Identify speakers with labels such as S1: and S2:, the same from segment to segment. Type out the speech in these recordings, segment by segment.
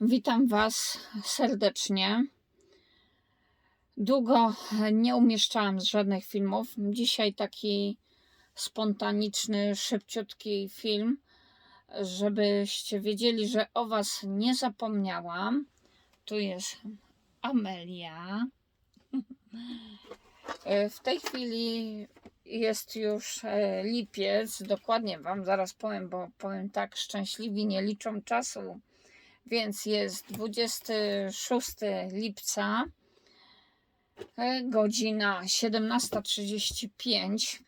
S1: Witam Was serdecznie. Długo nie umieszczałam żadnych filmów. Dzisiaj taki spontaniczny, szybciutki film, żebyście wiedzieli, że o Was nie zapomniałam. Tu jest Amelia. W tej chwili jest już e, lipiec. Dokładnie Wam zaraz powiem, bo powiem tak, szczęśliwi nie liczą czasu więc jest 26 lipca, e, godzina 17.35.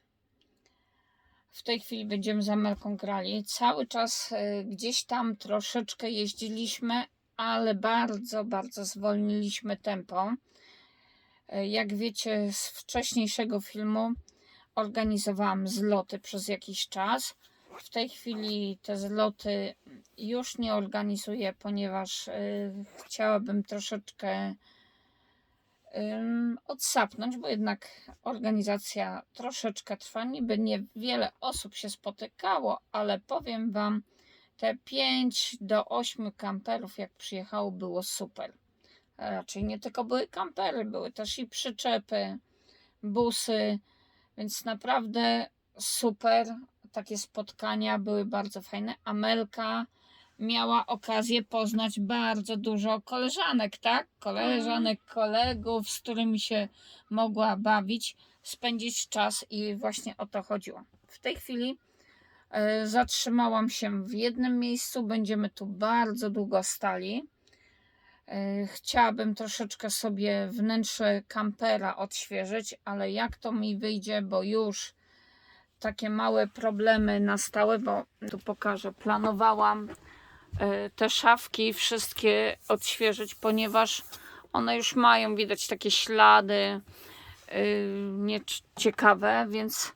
S1: W tej chwili będziemy za Melką grali. Cały czas e, gdzieś tam troszeczkę jeździliśmy, ale bardzo, bardzo zwolniliśmy tempo. E, Jak wiecie z wcześniejszego filmu, organizowałam zloty przez jakiś czas. W tej chwili te zloty już nie organizuję, ponieważ y, chciałabym troszeczkę odsapnąć, bo jednak organizacja troszeczkę trwa. Niby niewiele osób się spotykało, ale powiem Wam, te 5 do 8 kamperów, jak przyjechało, było super. Raczej nie tylko były kampery, były też i przyczepy, busy, więc naprawdę super. Takie spotkania były bardzo fajne. Amelka miała okazję poznać bardzo dużo koleżanek, tak? Koleżanek, kolegów, z którymi się mogła bawić, spędzić czas i właśnie o to chodziło. W tej chwili e, zatrzymałam się w jednym miejscu, będziemy tu bardzo długo stali. E, Chciałabym troszeczkę sobie wnętrze kampera odświeżyć, ale jak to mi wyjdzie, bo już takie małe problemy nastały, bo tu pokażę. Planowałam e, te szafki wszystkie odświeżyć, ponieważ one już mają widać takie ślady e, nieciekawe, więc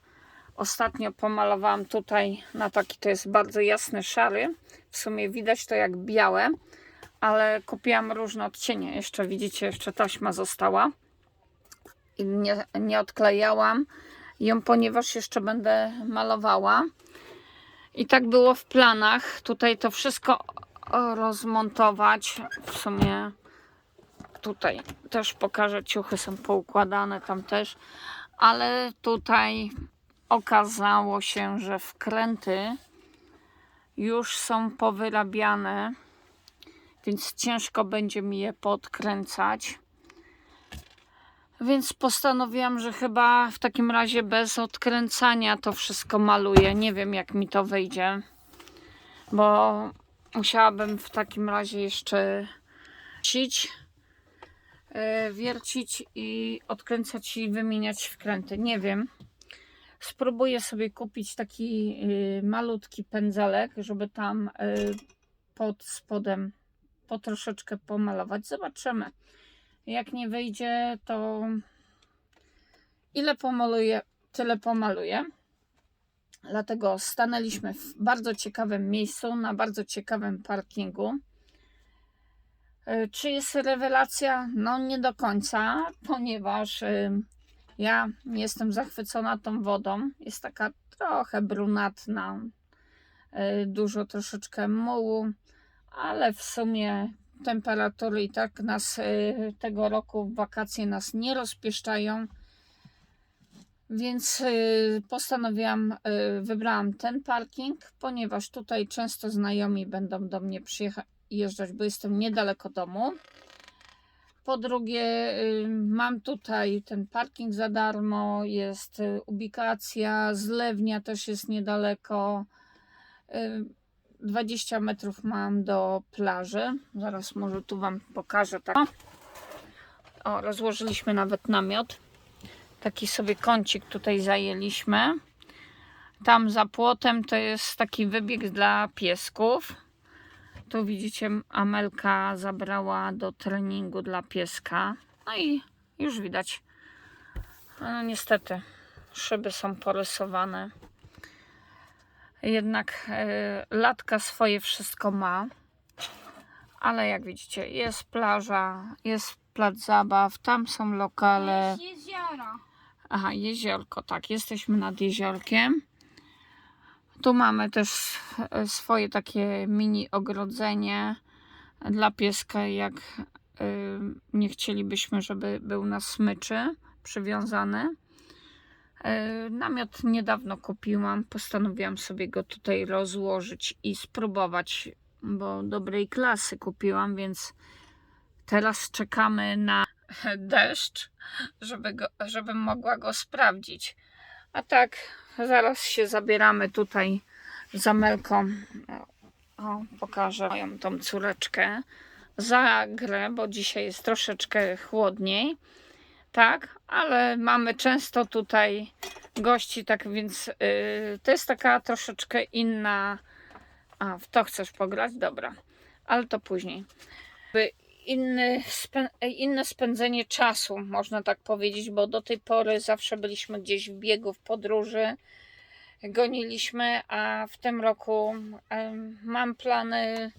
S1: ostatnio pomalowałam tutaj na taki, to jest bardzo jasny szary. W sumie widać to jak białe, ale kupiłam różne odcienie. Jeszcze widzicie, jeszcze taśma została i nie, nie odklejałam ją, ponieważ jeszcze będę malowała. I tak było w planach. Tutaj to wszystko rozmontować. W sumie tutaj też pokażę, ciuchy są poukładane tam też, ale tutaj okazało się, że wkręty już są powyrabiane, więc ciężko będzie mi je podkręcać. Więc postanowiłam, że chyba w takim razie bez odkręcania to wszystko maluję. Nie wiem, jak mi to wyjdzie, bo musiałabym w takim razie jeszcze wiercić, yy, wiercić i odkręcać i wymieniać wkręty. Nie wiem. Spróbuję sobie kupić taki yy, malutki pędzelek, żeby tam yy, pod spodem po troszeczkę pomalować. Zobaczymy. Jak nie wyjdzie, to ile pomaluję, tyle pomaluję. Dlatego stanęliśmy w bardzo ciekawym miejscu, na bardzo ciekawym parkingu. Y, Czy jest rewelacja? No nie do końca, ponieważ y, ja jestem zachwycona tą wodą. Jest taka trochę brunatna, y, dużo troszeczkę mułu, ale w sumie temperatury i tak nas y, tego roku wakacje nas nie rozpieszczają. Więc y, postanowiłam, y, wybrałam ten parking, ponieważ tutaj często znajomi będą do mnie przyjeżdżać, bo jestem niedaleko domu. Po drugie, mam tutaj ten parking za darmo, jest ubikacja, zlewnia też jest niedaleko. 20 metrów mam do plaży. Zaraz może tu Wam pokażę. Tak. O, rozłożyliśmy nawet namiot. Taki sobie kącik tutaj zajęliśmy. Tam za płotem to jest taki wybieg dla piesków. Tu widzicie, Amelka zabrała do treningu dla pieska. No i już widać. No niestety, szyby są porysowane jednak e, latka swoje wszystko ma. Ale jak widzicie, jest plaża, jest plac zabaw, tam są lokale.
S2: Jest jeziora.
S1: Aha, jeziorko, tak, jesteśmy nad jeziorkiem. Tu mamy też e, swoje takie mini ogrodzenie. dla pieska, jak y, nie chcielibyśmy, żeby był na smyczy przywiązany. Y, Namiot niedawno kupiłam. Postanowiłam sobie go tutaj rozłożyć i spróbować, bo dobrej klasy kupiłam, więc teraz czekamy na deszcz, żeby go, żebym mogła go sprawdzić. A tak, zaraz się zabieramy tutaj z Amelką. O, pokażę moją tą córeczkę za grę, bo dzisiaj jest troszeczkę chłodniej. Tak, ale mamy często tutaj gości, tak więc yy, to jest taka troszeczkę inna. A, w to chcesz pograć? Dobra, ale to później. Inny, spę- inne spędzenie czasu, można tak powiedzieć, bo do tej pory zawsze byliśmy gdzieś w biegu, w podróży, goniliśmy, a w tym roku em, mam plany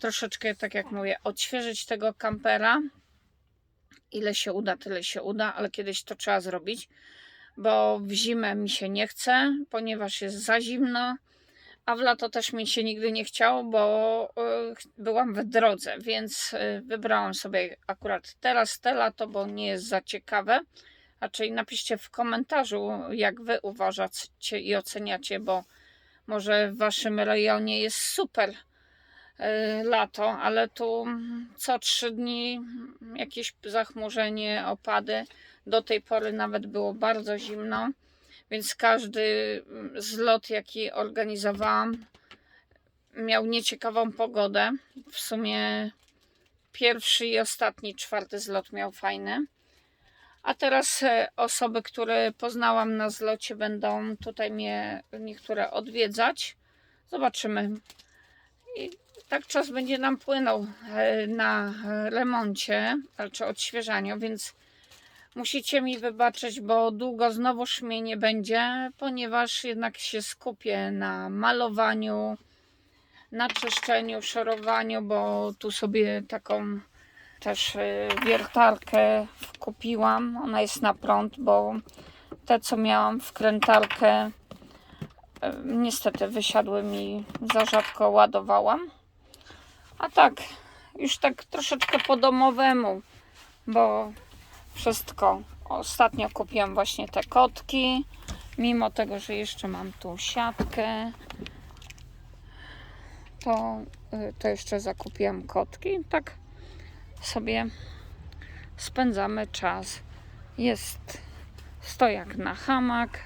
S1: troszeczkę, tak jak mówię, odświeżyć tego kampera. Ile się uda, tyle się uda, ale kiedyś to trzeba zrobić, bo w zimę mi się nie chce, ponieważ jest za zimno, a w lato też mi się nigdy nie chciało, bo ch- byłam w drodze, więc y, wybrałam sobie akurat teraz te lato, bo nie jest za ciekawe. Raczej napiszcie w komentarzu, jak wy uważacie i oceniacie, bo może w waszym rejonie jest super lato, ale tu co trzy dni jakieś zachmurzenie, opady. Do tej pory nawet było bardzo zimno, więc każdy zlot, jaki organizowałam, miał nieciekawą pogodę. W sumie pierwszy i ostatni, czwarty zlot miał fajny. A teraz e, osoby, które poznałam na zlocie, będą tutaj mnie niektóre odwiedzać. Zobaczymy. I tak czas będzie nam płynął e, na remoncie, czy odświeżaniu, więc musicie mi wybaczyć, bo długo znowuż mnie nie będzie, ponieważ jednak się skupię na malowaniu, na czyszczeniu, szorowaniu, bo tu sobie taką też y, wiertarkę kupiłam. Ona jest na prąd, bo te co miałam wkrętarkę niestety wysiadły mi za rzadko ładowałam. A tak, już tak troszeczkę po domowemu, bo wszystko. Ostatnio kupiłam właśnie te kotki, mimo tego, że jeszcze mam tu siatkę, to, y, to jeszcze zakupiłam kotki. Tak sobie spędzamy czas. Jest stojak na hamak,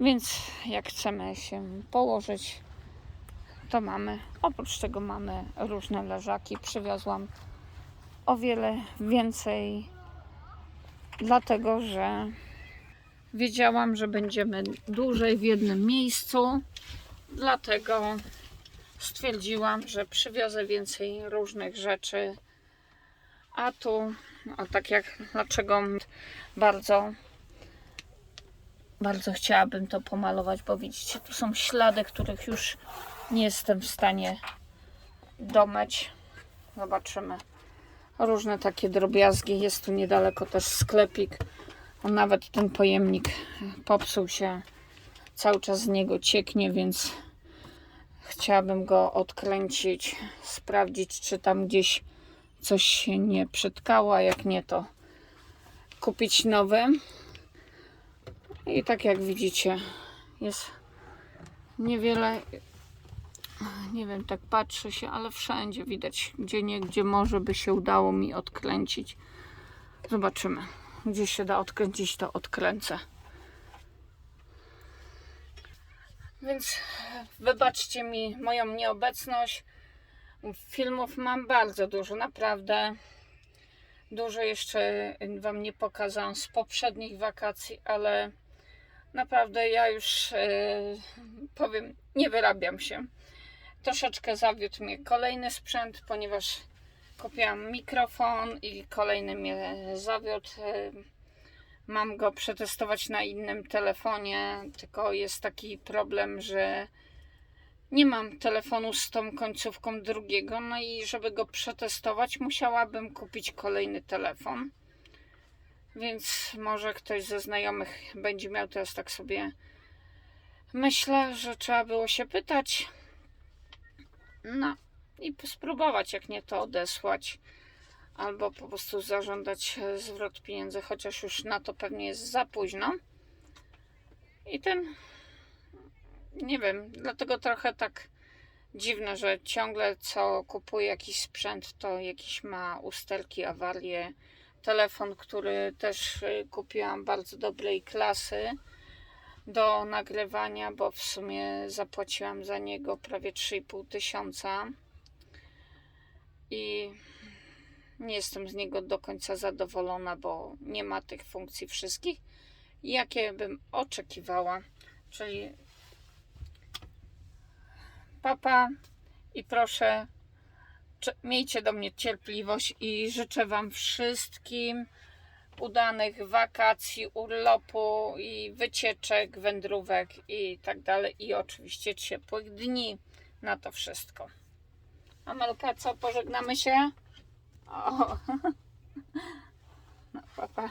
S1: więc jak chcemy się położyć, to mamy. Oprócz tego mamy różne leżaki. Przywiozłam o wiele więcej, dlatego że wiedziałam, że będziemy dłużej w jednym miejscu. Dlatego stwierdziłam, że przywiozę więcej różnych rzeczy. A tu, o tak jak dlaczego bardzo, bardzo chciałabym to pomalować, bo widzicie, tu są ślady, których już nie jestem w stanie domyć. Zobaczymy. Różne takie drobiazgi. Jest tu niedaleko też sklepik. Nawet ten pojemnik popsuł się. Cały czas z niego cieknie, więc chciałabym go odkręcić, sprawdzić, czy tam gdzieś coś się nie przytkało, a jak nie, to kupić nowy. I tak jak widzicie, jest niewiele, nie wiem, tak patrzy się, ale wszędzie widać, gdzie nie, gdzie może by się udało mi odkręcić. Zobaczymy. Gdzie się da odkręcić, to odkręcę. Więc wybaczcie mi moją nieobecność. Filmów mam bardzo dużo, naprawdę. Dużo jeszcze Wam nie pokazałam z poprzednich wakacji, ale naprawdę ja już e, powiem, nie wyrabiam się. Troszeczkę zawiódł mnie kolejny sprzęt, ponieważ kupiłam mikrofon i kolejny mnie zawiódł. E, Mam go przetestować na innym telefonie, tylko jest taki problem, że nie mam telefonu z tą końcówką drugiego, no i żeby go przetestować, musiałabym kupić kolejny telefon. Więc może ktoś ze znajomych będzie miał teraz tak sobie. Myślę, że trzeba było się pytać. No, i spróbować, jak nie to odesłać, albo po prostu zażądać zwrot pieniędzy, chociaż już na to pewnie jest za późno. I ten, nie wiem, dlatego trochę tak dziwne, że ciągle co kupuje jakiś sprzęt, to jakiś ma usterki, awarie. Telefon, który też y, kupiłam bardzo dobrej klasy do nagrywania, bo w sumie zapłaciłam za niego prawie 3,5 tysiąca i nie jestem z niego do końca zadowolona, bo nie ma tych funkcji wszystkich, jakie bym oczekiwała. Czyli papa i proszę, miejcie do mnie cierpliwość i życzę Wam wszystkim udanych wakacji, urlopu i wycieczek, wędrówek i tak dalej. I oczywiście ciepłych dni na to wszystko. Amelka, co, pożegnamy się? O. No, papa.